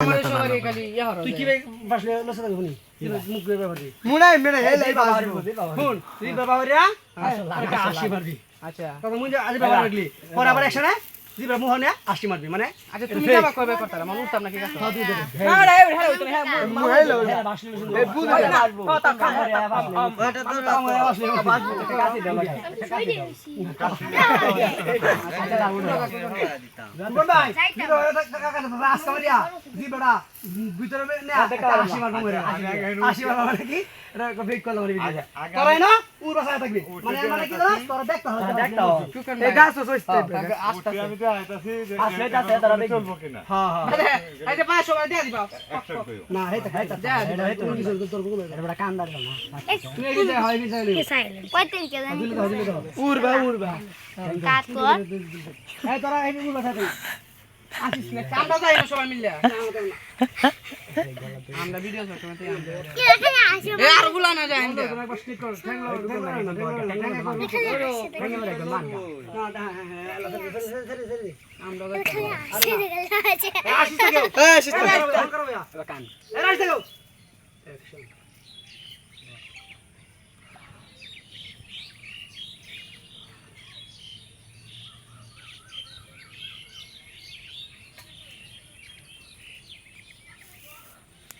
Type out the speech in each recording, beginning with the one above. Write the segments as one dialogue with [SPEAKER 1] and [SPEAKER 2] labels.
[SPEAKER 1] তুই কি বাসলে লসা থাকবি নি? মুখ দিয়ে ব্যাপার
[SPEAKER 2] মুনাই মেনে হেলে
[SPEAKER 1] শুন। তুই বাবা হরিয়া আশি মারবি
[SPEAKER 3] আচ্ছা।
[SPEAKER 1] তখন মুই আজ বাবা রাখলি পরে আবার একসাথে তুই মোহনে আশি মারবি মানে
[SPEAKER 3] আচ্ছা তুমি যাবা কবে করতারা মানুষ উঠতাম নাকি কাছে
[SPEAKER 1] তুই দেবে
[SPEAKER 3] না না এই হ্যাঁ ওইতো হ্যাঁ
[SPEAKER 2] মুহেলো
[SPEAKER 1] বাসলে
[SPEAKER 2] এ বুঝে না
[SPEAKER 3] আসব তা কাম করে
[SPEAKER 2] এটা তো
[SPEAKER 1] কোন ভাই তুই তো আজকে মারিয়া দি বেড়া ভিতরে নে আশি মারবো মরে আশি মানে কি এটা বেক করলাম রে ভিডিও তোরাই না উর বাসায় থাকবি। মানে মানে কি জানো? তোরা দেখতে হবে। দেখতে হবে।
[SPEAKER 2] এই গাছ তো সইতে
[SPEAKER 4] আমি তো আইতাছি
[SPEAKER 1] আসলে যাচ্ছে তারা দেখবে।
[SPEAKER 4] চলবো কিনা?
[SPEAKER 1] হ্যাঁ হ্যাঁ।
[SPEAKER 3] এই যে পাঁচ সময় দিয়ে দিবা।
[SPEAKER 1] না হেতা হেতা
[SPEAKER 3] যা,
[SPEAKER 1] এটা হেতা কি চলতো তোর বগুলো এটা বড় কান না তুই এই যে হয় কি চাইলি
[SPEAKER 5] কে জানি
[SPEAKER 1] দিলে তো
[SPEAKER 2] উড়বা উড়বা।
[SPEAKER 5] কাট কর
[SPEAKER 1] এই তোরা এই উর থাকবি
[SPEAKER 3] আমরা যাই না সবাই মিলে আমরা ভিডিও আমরা আরগুলা না যায় ইন্দে
[SPEAKER 1] তোরা একবার স্টিক কর ঠ্যাং লাগা ঠ্যাং লাগা না ঠ্যাং লাগা ঠ্যাং লাগা না হ্যাঁ হ্যাঁ সরি সরি সরি সরি
[SPEAKER 3] আমরা যাই
[SPEAKER 5] আসে আছে
[SPEAKER 1] আসিস থেকে
[SPEAKER 2] এই সিস্টেম
[SPEAKER 1] ফোন করো ভাইয়া কান এ রাইস থেকে অ্যাকশন
[SPEAKER 3] এই যে আতো তো আসে উঠছি তো উঠতো করে তুমি এখন তো উঠাই দিতে আবার উঠবো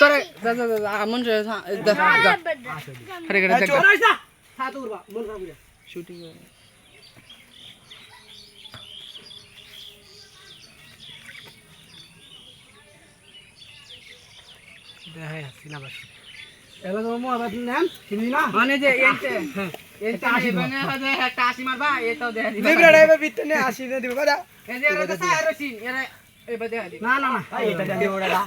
[SPEAKER 3] তোরে যা যা যা আমন যে দা দা আরে গড়ে দেখ
[SPEAKER 1] হাত উড়বা মন বিরা
[SPEAKER 3] শুটিং
[SPEAKER 1] এলা তো মো আবার নাম চিনি না।
[SPEAKER 3] মানে যে এনতে এনতে আসি মানে হদে একটা আসি মারবা এটাও দেয়া দিবা।
[SPEAKER 2] দিবরা ডাইবে ভিতরে আসি না দিবা বাদা
[SPEAKER 3] এই যে এরা তো সাইরো সিন এরা এবার দেয়া দিবা
[SPEAKER 1] না না না এটা জানি ওড়া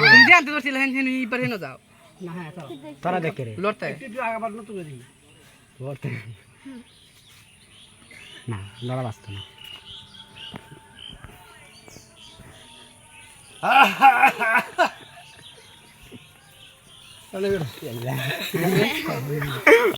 [SPEAKER 3] তুমি জানতে পারছিলে হেন হেন ই পারে না যাও
[SPEAKER 1] না হ্যাঁ চলো
[SPEAKER 2] তোরা দেখে রে
[SPEAKER 3] লড়তে
[SPEAKER 1] একটু আগাবার না তুলে দিই
[SPEAKER 2] বলতে না লড়া বাস্ত না